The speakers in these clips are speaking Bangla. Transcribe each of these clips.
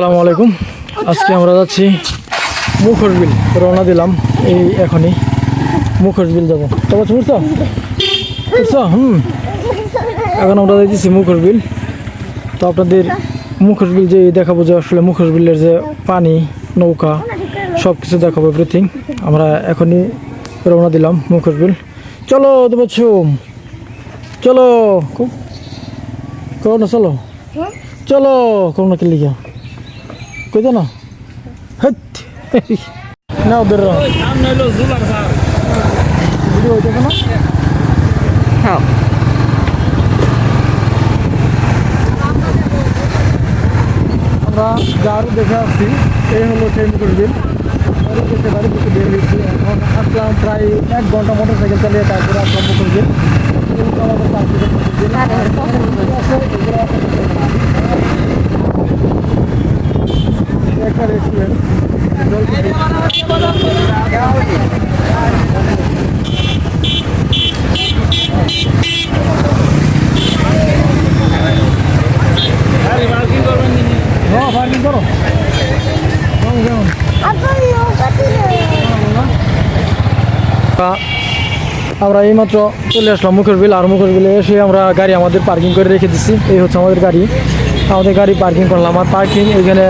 আসসালামু আলাইকুম। আজকে আমরা যাচ্ছি মুখর বিল। রওনা দিলাম এই এখনই। মুখর বিল যাব। তবে বুঝছ বুঝছ হুম। এখন আমরা যাইতেছি মুখর বিল। তো আপনাদের মুখোশ বিল যে দেখাবো যে আসলে মুখোশ বিলের যে পানি নৌকা সব কিছু দেখাবো এভরিথিং আমরা এখনই রওনা দিলাম মুখোশ বিল। চলো দেবো চলো। করোনা চলো। চলো করোনা কি লিখা কই না হট। না ওদের ভিডিও হইতেছে না? হ্যাঁ। আমরা যার দেখে আসছি এই হলো সেই মুকুশ বিল বাড়ি থেকে বাড়ি থেকে বের হয়েছি। এখন আসলাম প্রায় এক ঘণ্টা মোটর সাইকেল চালিয়ে তারপরে আসলাম বিল আমাদের পাঁচ আমরা এইমাত্র চলে আসলাম মুখের বিল, আর মুখের বিলে এসে আমরা গাড়ি আমাদের পার্কিং করে রেখে দিচ্ছি। এই হচ্ছে আমাদের গাড়ি। আমাদের গাড়ি পার্কিং করলাম আর পার্কিং এখানে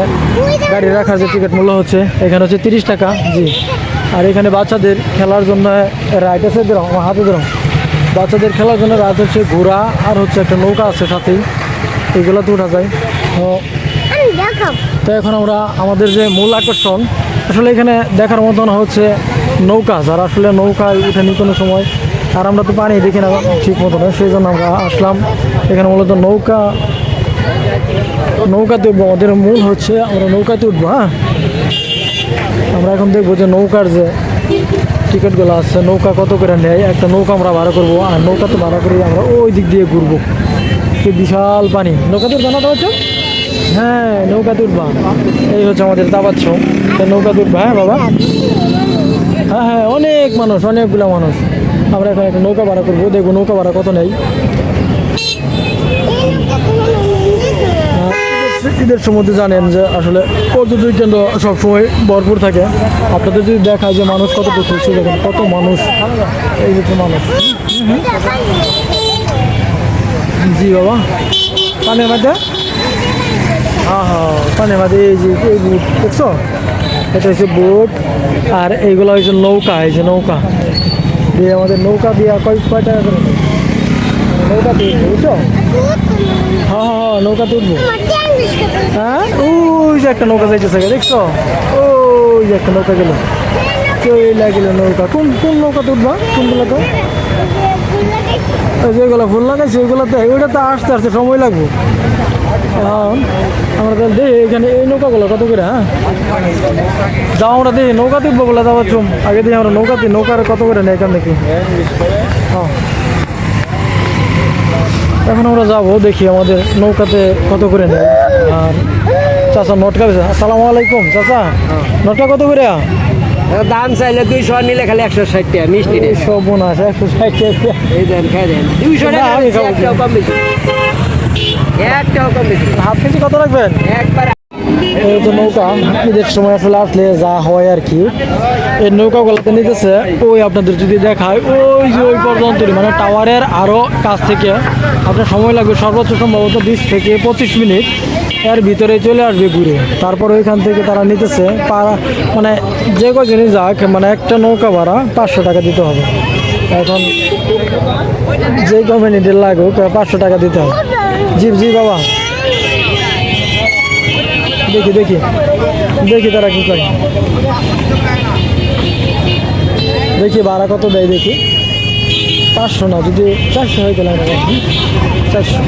গাড়ি রাখার যে টিকিট মূল্য হচ্ছে এখানে হচ্ছে তিরিশ টাকা জি। আর এখানে বাচ্চাদের খেলার জন্য রাইড আছে দিলাম আমার হাতে দিলাম বাচ্চাদের খেলার জন্য রাইড হচ্ছে ঘোড়া আর হচ্ছে একটা নৌকা আছে সাথেই এগুলো তো উঠা যায়। তো তো এখন আমরা আমাদের যে মূল আকর্ষণ আসলে এখানে দেখার মতন হচ্ছে নৌকা যারা আসলে নৌকায় উঠেনি কোনো সময় আর আমরা তো পানি দেখি না ঠিক মতন সেই জন্য আমরা আসলাম। এখানে মূলত নৌকা নৌকাতে উঠবো আমাদের মূল হচ্ছে আমরা নৌকাতে উঠবো হ্যাঁ? আমরা এখন দেখব যে নৌকার যে টিকিটগুলো আছে, নৌকা কত করে নেয়, একটা নৌকা আমরা ভাড়া করব, আর নৌকাতে ভাড়া করে আমরা ওই দিক দিয়ে ঘুরবো। কি বিশাল পানি। নৌকাতে উঠবা না হচ্ছে হ্যাঁ নৌকাতে উঠবা। এই হচ্ছে আমাদের দাবাচ্ছ তো নৌকাতে উঠবা হ্যাঁ বাবা? হ্যাঁ হ্যাঁ অনেক মানুষ, অনেকগুলো মানুষ। আমরা এখন একটা নৌকা ভাড়া করব, দেখব নৌকা ভাড়া কত নেই ঈদের- সমুদ্রে জানেন যে আসলে পর্যটন কেন্দ্র সবসময় ভরপুর থাকে। আপনাদের যদি দেখায় যে মানুষ কত হচ্ছে দেখেন কত মানুষ, এই হচ্ছে মানুষ। জি বাবা। পানের মধ্যে? হ্যাঁ হ্যাঁ পানের মধ্যে, এই যে, এই বুট, দেখছ? এটা হচ্ছে বোট, আর এইগুলো হচ্ছে নৌকা, এই যে নৌকা। দিয়ে আমাদের নৌকা দিয়ে কয় কয় টাকা করে? নৌকা দিয়ে, বুঝছ? হ্যাঁ হ্যাঁ হ্যাঁ নৌকাতে উঠবো হ্যাঁ? ওই যে একটা নৌকা যাইতেছে দেখছ? ওই যে একটা নৌকা গেল। চলে গেল নৌকা। কোন কোন নৌকাতে উঠবা? কোনগুলোতে যেগুলো ফুল লাগাইছে, ওইগুলোতে, ওইটাতে আসতে আসতে সময় লাগবে। আমরা তাহলে দেখি, এখানে এই নৌকাগুলো কত করে হ্যাঁ? যাও আমরা দেখি নৌকাতে উঠবো বলে যাওয়ার চুম। আগে দেখি আমরা নৌকাতে নৌকার কত করে নেই এখান থেকে? হ্যাঁ। এখন আমরা যাব, দেখি আমাদের নৌকাতে কত করে নেয়। আর চাচা নটকা বেছে আসসালামু আলাইকুম চাচা। নটকা কত করে? দাম চাইলে দুইশো নিলে খালি একশো ষাট টাকা মিষ্টি রে। সব বোন আছে একশো ষাট টাকা। এই দেন খাই দেন। দুইশো টাকা কম বেশি। একটাও কম বেশি। হাফ কেজি কত রাখবেন? একবার এই তো নৌকা ঈদের সময় আসলে আসলে যা হয় আর কি। এই নৌকাগুলোতে নিতেছে ওই আপনাদের যদি দেখায় ওই যে ওই পর্যন্তই মানে টাওয়ারের আরও কাছ থেকে আপনার সময় লাগবে সর্বোচ্চ সম্ভবত বিশ থেকে পঁচিশ মিনিট। এর ভিতরে চলে আসবে ঘুরে। তারপর ওইখান থেকে তারা নিতেছে মানে যে কজনই যাক মানে একটা নৌকা ভাড়া পাঁচশো টাকা দিতে হবে। এখন যে কমিউনিটির লাগুক পাঁচশো টাকা দিতে হবে। জি জি বাবা। দেখি দেখি। দেখি তারা কি করে। দেখি ভাড়া কত দেয়, দেখি। পাঁচশো না যদি চারশো হয়ে গেলে আমরা চারশো।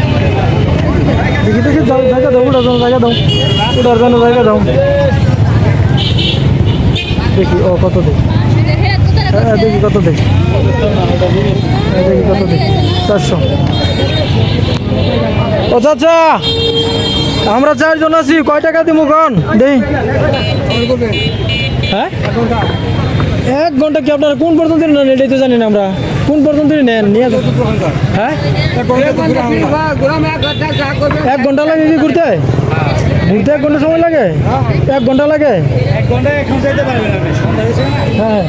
দেখি দেখি দাও জায়গা দাও উঠার জন্য জায়গা দাও উঠার জন্য জায়গা দাও। দেখি ও কত দেয় হ্যাঁ দেখি কত দেয় হ্যাঁ, দেখি কত দেয় চারশো। ও চাচা আমরা চারজন আছি কয় টাকা দিব কন দেই। হ্যাঁ? এক ঘণ্টা কি আপনারা কোন পর্যন্ত নেন? এটাই তো জানি না আমরা। কোন পর্যন্ত নেন? নিয়ে। হ্যাঁ? এক ঘণ্টা লাগে কি ঘুরতে? ঘুরতে এক ঘণ্টা সময় লাগে? এক ঘণ্টা লাগে? হ্যাঁ।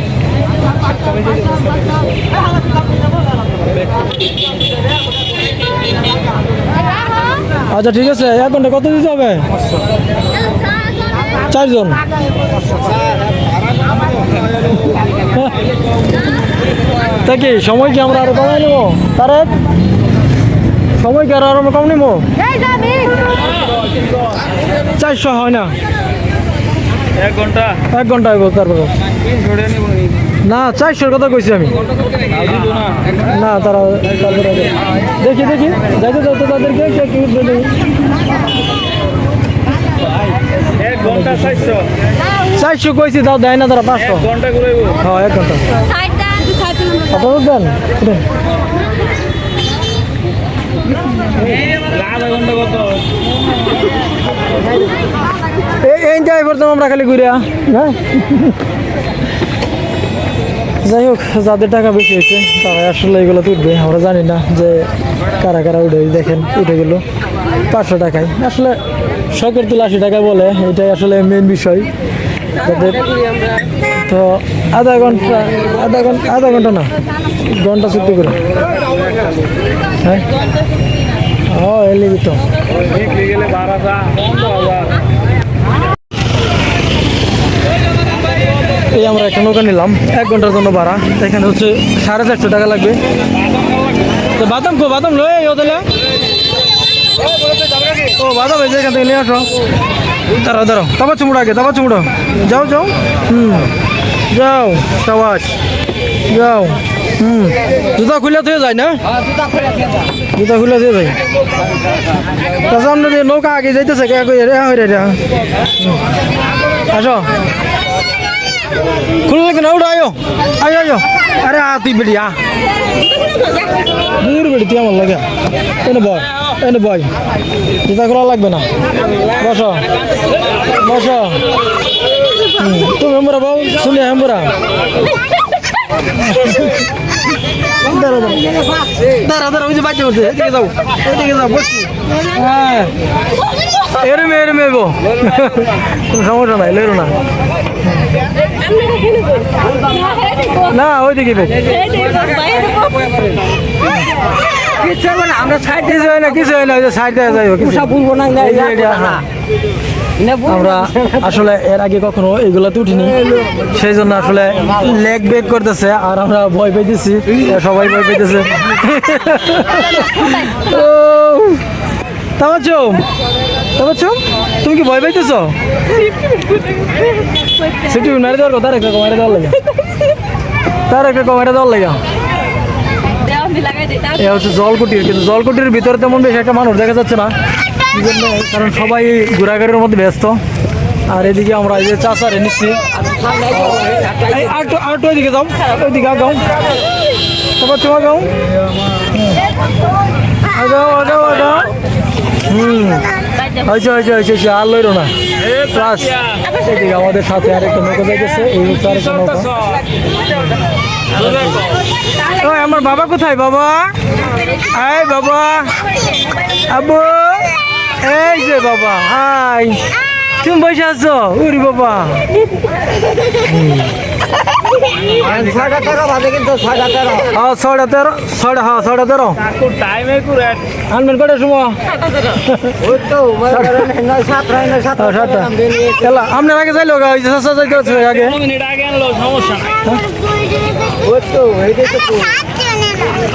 আচ্ছা ঠিক আছে। এক ঘণ্টা কত দিতে হবে? চারজন। তা কি সময় কি আমরা আরও কমাই নেব? তারে সময় কি আরও আরও কম নেব? চারশো হয় না। এক ঘণ্টা। এক ঘণ্টা তারপরে। না চারশোর কথা কইছি আমি। না তারা তারপরে দেখি দেখি। যাইতে দাও তো তাদেরকে কে কি উঠবে দেখি এক ঘণ্টা চারশো। কইছি তাও দেয় না তারা পাঁচশো। হ্যাঁ এক ঘণ্টা। কত? এই এইটাই করতাম আমরা খালি ঘুরিয়া হ্যাঁ? যাই হোক যাদের টাকা বেশি হয়েছে তারা আসলে এগুলো উঠবে আমরা জানি না যে কারা কারা উঠে দেখেন উঠে গেল। পাঁচশো টাকায়। আসলে শখের তুলে আশি টাকা বলে, এটাই আসলে মেন বিষয়। তো আধা ঘণ্টা আধা ঘণ্টা আধা ঘণ্টা না, ঘণ্টা চুক্তি করে। হ্যাঁ? ও, এলি তো। এই আমরা একটা নৌকা নিলাম, এক ঘণ্টার জন্য ভাড়া। এখানে হচ্ছে সাড়ে চারশো টাকা লাগবে। তো বাদাম কো, বাদাম লয়ে হোটেলে ও এই যে এখান থেকে নিয়ে আসো। দাঁড়াও দাঁড়াও। তারপর চুমুড়ো আগে, তারপর চুমুড়ো। যাও যাও। হুম। যাও, সাবাস। যাও। হুম। জুতা খুলে থেকে যায়, না? জুতা খুলে দিয়ে যায়। সামনে দিয়ে নৌকা আগে যাইতেছে, কে রে হই রে রে। আসো। খুললে কেন উঠো, আয়ো। আয়ো আয়ো। আরে, আ, তুই বেড়ি, আ। দূর বেড়ি তুই আমার লাগে। এনে বয় এনে বয় জুতা লাগবে না। বসো বসো। তুমি হেমরা বউ, শুনে হেমরা। হ্যাঁ। এরমে এরমে বো কোনো সমস্যা নাই লেরো না। না, ওইদিকে বে কিচ্ছু হবে না আমরা সাইড কিছু হয় না কিছু না সাইড দেওয়া যাইব বলব না এই যে এটা। আমরা আসলে এর আগে কখনো এগুলোতে উঠিনি। সেই জন্য আসলে লেগ করতেছে আর আমরা ভয় পাইতেছি সবাই ভয় তামাচ্ছো তুমি কি ভয় পাইতেছো? সিটি মারি দেওয়ার কথা রেখে কমারে দেওয়ার লাগে। তার একটা কমারে দেওয়ার লাগে। এ হচ্ছে জলকুটির কিন্তু জলকুটির ভিতরে তেমন বেশি একটা মানুষ দেখা যাচ্ছে না। কারণ সবাই ঘোরাঘুরির মধ্যে ব্যস্ত। আর এদিকে আমরা এই যে চাষারে নিচ্ছি। আরেকটু আরেকটু ওইদিকে যাও ওইদিকে আগাও। তারপর তোমার গাও আগাও আগাও আগাও। হুম। হয়েছে হয়েছে আর লইরো না। আমাদের সাথে আরেকটা নৌকা যাইতেছে, এই হচ্ছে আরেকটা নৌকা। আমার বাবা কোথায়, বাবা? এই, বাবা। আবু এই যে বাবা হাই তুমি বসে আছো? উরি বাবা। ছয়টা তেরো ছয়টা হ্যাঁ ছয়টা তেরো। আনবেন কটার সময়? আপনার আগে হচ্ছে আগে।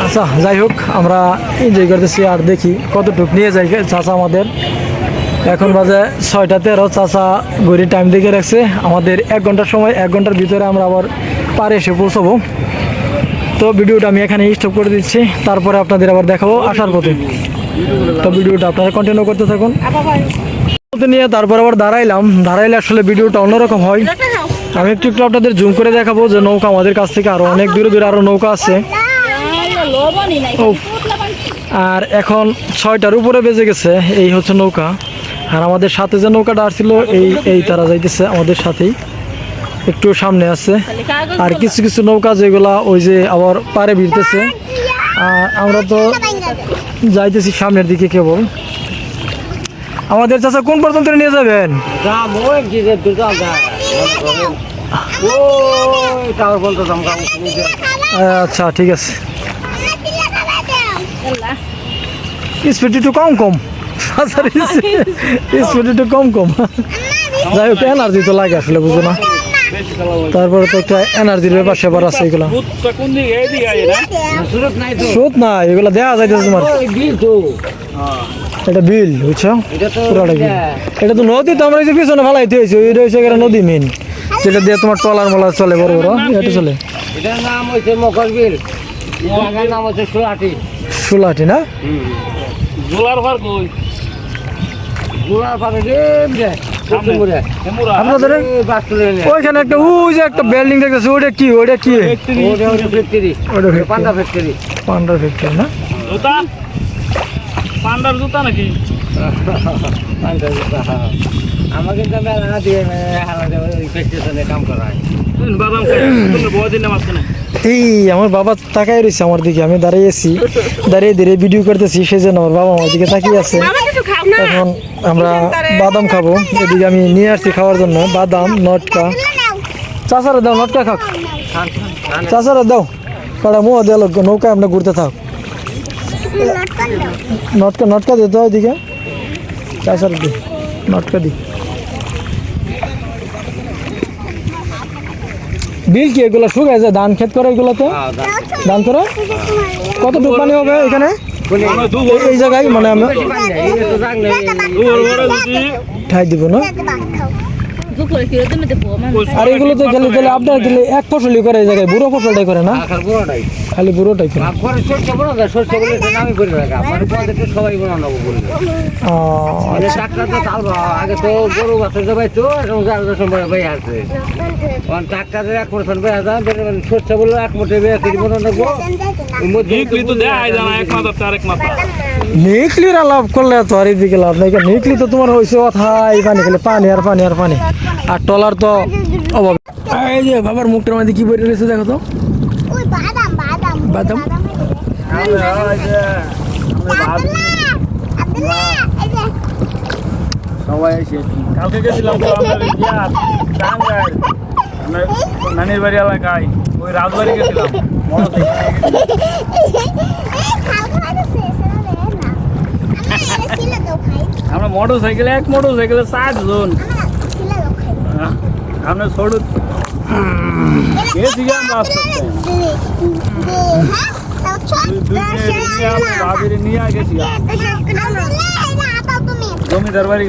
আচ্ছা যাই হোক আমরা এনজয় করতেছি আর দেখি কতটুক নিয়ে যাই চাচা আমাদের। এখন বাজে ছয়টা তেরো, চাচা ঘড়ি টাইম দেখে রাখছে। আমাদের এক ঘণ্টার সময়, এক ঘণ্টার ভিতরে আমরা আবার পারে এসে পৌঁছাবো। তো ভিডিওটা আমি এখানে স্টপ করে দিচ্ছি। তারপরে আপনাদের আবার দেখাবো আসার পথে। তো ভিডিওটা আপনারা কন্টিনিউ করতে থাকুন। নিয়ে তারপর আবার দাঁড়াইলাম। দাঁড়াইলে আসলে ভিডিওটা অন্যরকম হয়। আমি একটু একটু আপনাদের জুম করে দেখাবো যে নৌকা আমাদের কাছ থেকে আরও অনেক দূরে দূরে আরও নৌকা আছে। আর এখন ছয়টার উপরে বেজে গেছে। এই হচ্ছে নৌকা। আর আমাদের সাথে যে নৌকাটা আসছিল, এই এই তারা যাইতেছে আমাদের সাথেই। একটু সামনে আছে। আর কিছু কিছু নৌকা যেগুলা ওই যে আবার পারে ভিড়তেছে আর আমরা তো যাইতেছি সামনের দিকে কেবল। আমাদের চাচা কোন পর্যন্ত নিয়ে যাবেন? আচ্ছা ঠিক আছে। স্পিড একটু কম কম। স্পিড একটু কম কম। যাই হোক এনার্জি তো লাগে আসলে বুঝো না? তারপরে তো একটা এনার্জির ব্যাপার স্যাপার আছে এগুলো। সুরত না এগুলো দেওয়া যাইতেছে তোমার। এটা বিল বুঝছ? পুরোটা বিল। এটা তো নদী তো আমরা এই যে পিছনে ফেলাইতে হয়েছে এটা হচ্ছে নদী মেন যেটা দিয়ে তোমার টলার মলার চলে বড় বড় এটা চলে। এটার নাম হচ্ছে মকর বিল। নাম হচ্ছে সুরাটি সুলাটি না? জোলার ভার কই? ওইখানে একটা ওই যে একটা বিল্ডিং দেখতেছে ওটা কি ওটা কি? ওটা ফ্যাক্টরি পান্ডা ফ্যাক্টরি না? জুতা? পান্ডার জুতা নাকি? পান্ডা জুতা, হ্যাঁ। আমাকে তো মেলা দিয়ে ফ্যাক্টরি কাম করা হয়। এই আমার বাবা তাকাই রয়েছে আমার দিকে আমি দাঁড়িয়েছি দাঁড়িয়ে দাঁড়িয়ে ভিডিও করতেছি সেই জন্য আমার বাবা আমার দিকে তাকিয়ে আছে। এখন আমরা বাদাম খাব। এদিকে আমি নিয়ে আসছি খাওয়ার জন্য। বাদাম নটকা। চাষারা দাও নটকা খাক। চাষারা দাও। কটা মুহ দেওয়া লোক নৌকায় আমরা ঘুরতে থাক। নটকা নটকা দিতে হয় এদিকে। চাষারা দি নটকা দি। বিল কি এগুলো শুকায় যায়? ধান ক্ষেত করে এগুলোতে? ধান। করে কতটুকু পানি হবে এখানে? এই- জায়গায় মানে যদি ঠাই দিব না আর এগুলো তো গেলে গেলে আপনার গেলে এক ফসলই করে এই জায়গায় বুড়ো ফসলটাই করে না? খালি বুড়োটাই করে। আগে তো গরু জবাই তো এখন সময় বেয়ে আসছে এখন এক পার্সেন্ট যায় সরষে বলে এক বেয়ে কেজি বানানো নেব। নিকলি তো দেখাই এক মাথা তার এক মাথা নিকলির আলাপ করলে তো আর এদিকে লাভ নাই নিকলি তো তোমার হয়েছে অথাই পানি খেলে পানি আর পানি আর পানি আর টলার তো অভাব এই যে বাবার মুখটার মধ্যে কি বই রয়েছে দেখো তো বাদাম বাদাম বাদাম? আব্দুল্লাহ এই যে সবাই এসে কালকে গেছিলাম ইয়া নানির বাড়ি এলাকায় ওই রাজবাড়ি গেছিলাম মনে থেকে এই খাও খাও তো শেষ হলো রে না আমরা ছিল তো খাই আমরা মোটর সাইকেলে এক মোটর সাইকেলে সাত জন আমরা ছোট গেছি জমিদার বাড়ি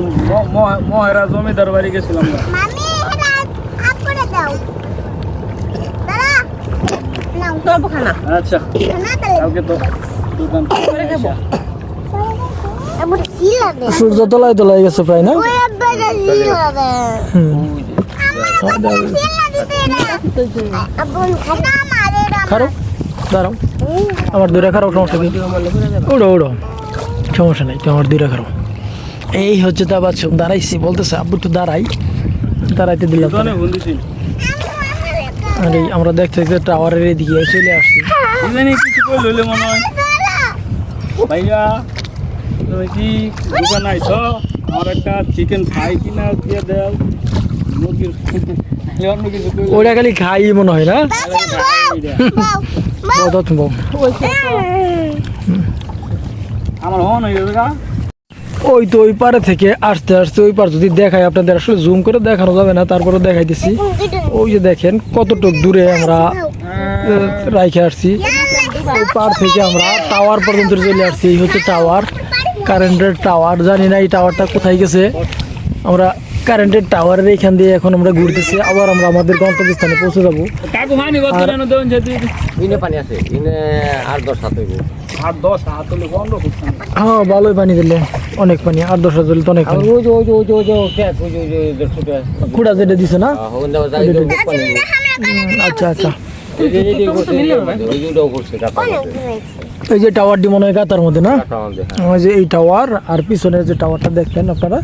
মহেরা জমিদার বাড়ি গেছিলাম আচ্ছা কালকে তো দোকান আমার ছিল দে সূর্য তলায় তলায় গেছে প্রায় না? খারো দাঁড়াও। আমার দূরে খারাপ সমস্যা কি? উড়ো উড়ো। সমস্যা নাই আমার দূরে খারাপ এই হচ্ছে তো আবার দাঁড়াইছি বলতেছে আব্বু তো দাঁড়াই। দাঁড়াইতে দিলাম। আর এই আমরা দেখতে দেখতে টাওয়ারের এদিকে চলে আসছি। কিছু তুমি কি দোকান আইছ আমার একটা চিকেন ফ্রাই কিনা দিয়ে দাও। মুরগির ওটা খালি খাই মনে হয় না। আমার হন হয়ে গা। ওই তো ওই পারে থেকে আসতে আসতে ওই পার যদি দেখাই আপনাদের আসলে জুম করে দেখানো যাবে না তারপরে দেখাই দিচ্ছি ওই যে দেখেন কতটুক দূরে আমরা রাইখে আসছি। ওই পার থেকে আমরা টাওয়ার পর্যন্ত চলে আসছি এই হচ্ছে টাওয়ার কারেন্টের টাওয়ার জানি না এই টাওয়ারটা কোথায় গেছে আমরা কারেন্টের টাওয়ারের এখান দিয়ে এখন আমরা ঘুরতেছি আবার আমরা আমাদের গন্তব্যস্থানে পৌঁছে যাব মানি আর হ্যাঁ ভালোই পানি দিলে অনেক পানি আট দশ হাজার তো অনেক আর কুড়া যেটা দিছে না আচ্ছা আচ্ছা এই যে টাওয়ারটি মনে হয় গাতার মধ্যে না? হ্যাঁ। ওই যে এই টাওয়ার আর পিছনে যে টাওয়ারটা দেখতেন আপনারা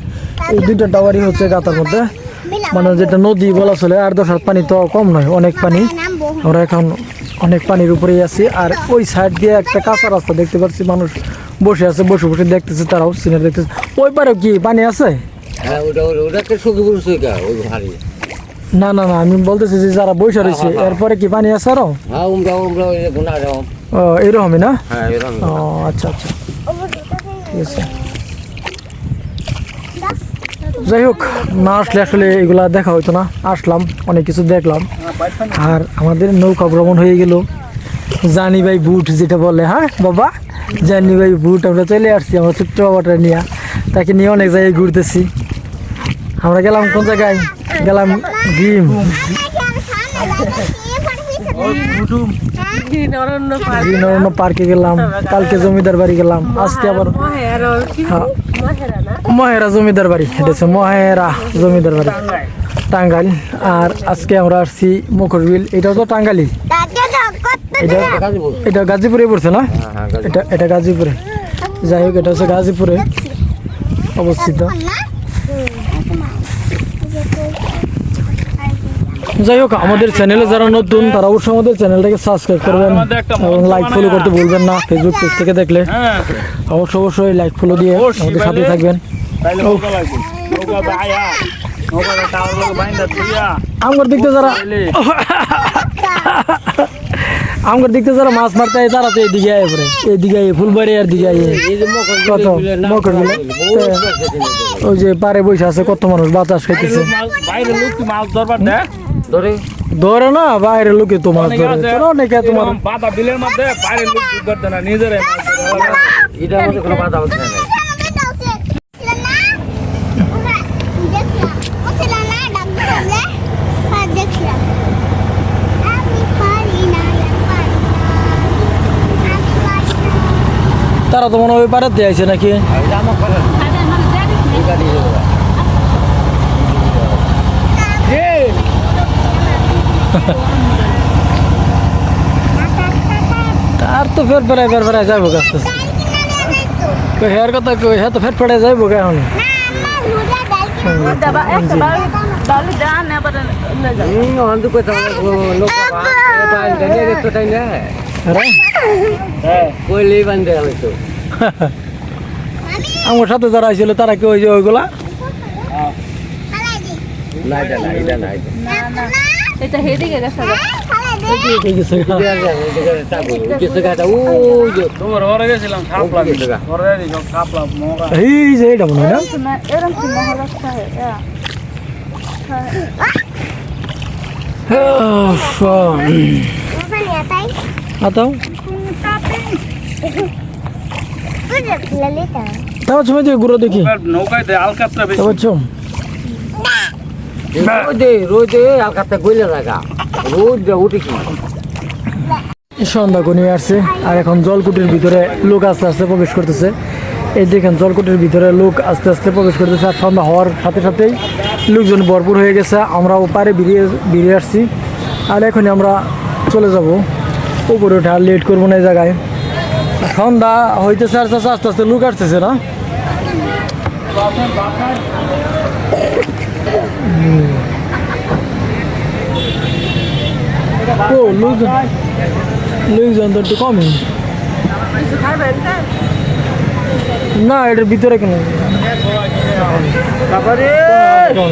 এই দুইটা টাওয়ারই হচ্ছে গাতার মধ্যে। মানে যেটা নদী বলা চলে আর দশ হাত পানি তো কম নয় অনেক পানি। আমরা এখন অনেক পানির উপরেই আছি আর ওই সাইড দিয়ে একটা কাঁচা রাস্তা দেখতে পাচ্ছি মানুষ বসে আছে বসে বসে দেখতেছে তারাও সিনারি দেখতেছে। ওই পারে কি পানি আছে? হ্যাঁ ওটা ওটা ওই না না না আমি বলতেছি যে যারা বসে রয়েছে এরপরে কি পানি আছে আরও? হ্যাঁ ও, এরকমই না? হ্যাঁ ও আচ্ছা আচ্ছা। ঠিক আছে। যাই হোক না আসলে আসলে এগুলা দেখা হইতো না। আসলাম অনেক কিছু দেখলাম। আর আমাদের নৌকা ভ্রমণ হয়ে গেল। জানি ভাই বুট যেটা বলে হ্যাঁ বাবা? জানি ভাই বুট আমরা চলে আসছি আমার ছোট্ট বাবাটা নিয়ে। তাকে নিয়ে অনেক জায়গায় ঘুরতেছি। আমরা গেলাম কোন জায়গায়? গেলাম ডিম। অরণ্য পার্কে গেলাম, কালকে জমিদার বাড়ি গেলাম, আজকে আবার হ্যাঁ মহেরা জমিদার বাড়ি হচ্ছে মহেরা জমিদার বাড়ি, টাঙ্গাইল। আর আজকে আমরা আসছি মুখরবিল এটাও তো টাঙ্গালি এটা গাজীপুরে পড়ছে না? এটা এটা গাজীপুরে। যাই হোক, এটা হচ্ছে গাজীপুরে অবস্থিত। যাই হোক আমাদের চ্যানেলে যারা নতুন তারা অবশ্যই আমাদের চ্যানেলটাকে সাবস্ক্রাইব করবেন এবং লাইক ফলো করতে ভুলবেন না ফেসবুক পেজ থেকে দেখলে। হ্যাঁ অবশ্যই অবশ্যই লাইক ফলো দিয়ে আমাদের সাথে থাকবেন। আমার দিকতে যারা আমার দিকতে যারা মাছ মারতে হয় তারা তো এদিকে আয় পরে এদিকে আয় ফুলবাড়ি আর দিকে আয়। কত? মকর বিলে? ওই যে পারে বসে আছে কত মানুষ বাতাস খাইতেছে। ধরে। ধরে না বাইরে লোকে তো মাছ ধরে। তোরা অনেকে তোমার। বাধা বিলের মধ্যে বাইরে লোক করতে না নিজেরাই ধরে। মধ্যে কোনো বাধা হচ্ছে না। তারা তো মনে হয় পাড়াতে আইছে নাকি এটা আমার কথা এই গাড়ি যাবে তার তো ফের ফেরাই ফের ফেরাই যাইব আস্তে আস্তে কই হেয়ার কথা কই হ্যাঁ তো ফের ফেরাই যাইব কে এখন Dapat eh sebalik balik dah ni pada ni dah. হুম অন্ধ কথা লোক বান্ধে নিয়ে দেখতে তাই না আরে হ্যাঁ কইলেই বান্ধে হয়তো আমার সাথে যারা আইছিল তারা কি ওই যে ওইগুলা না এটা না এটা না এটা. এই গেছে মনে হয় তাও দিয়ে ঘুরো দেখি নৌকায় আলকাতরা বেশি রোদে রোদে আলকাতে গইলে লাগা রোদ উঠে কি? সন্ধ্যা ঘনিয়ে আসছে আর এখন জলকুটির ভিতরে লোক আস্তে আস্তে প্রবেশ করতেছে। এই দেখেন জলকুটির ভিতরে লোক আস্তে আস্তে প্রবেশ করতেছে আর সন্ধ্যা হওয়ার সাথে সাথেই লোকজন ভরপুর হয়ে গেছে। আমরা ওপারে বেরিয়ে বেরিয়ে আসছি। আর এখনই আমরা চলে যাব। উপরে উঠে আর লেট করব না এই জায়গায়। সন্ধ্যা হইতেছে আস্তে আস্তে আস্তে আস্তে লোক আসতেছে না। ও লোকজন লোকজন তো একটু কমই না এটার ভিতরে কেন তারপরে কেন?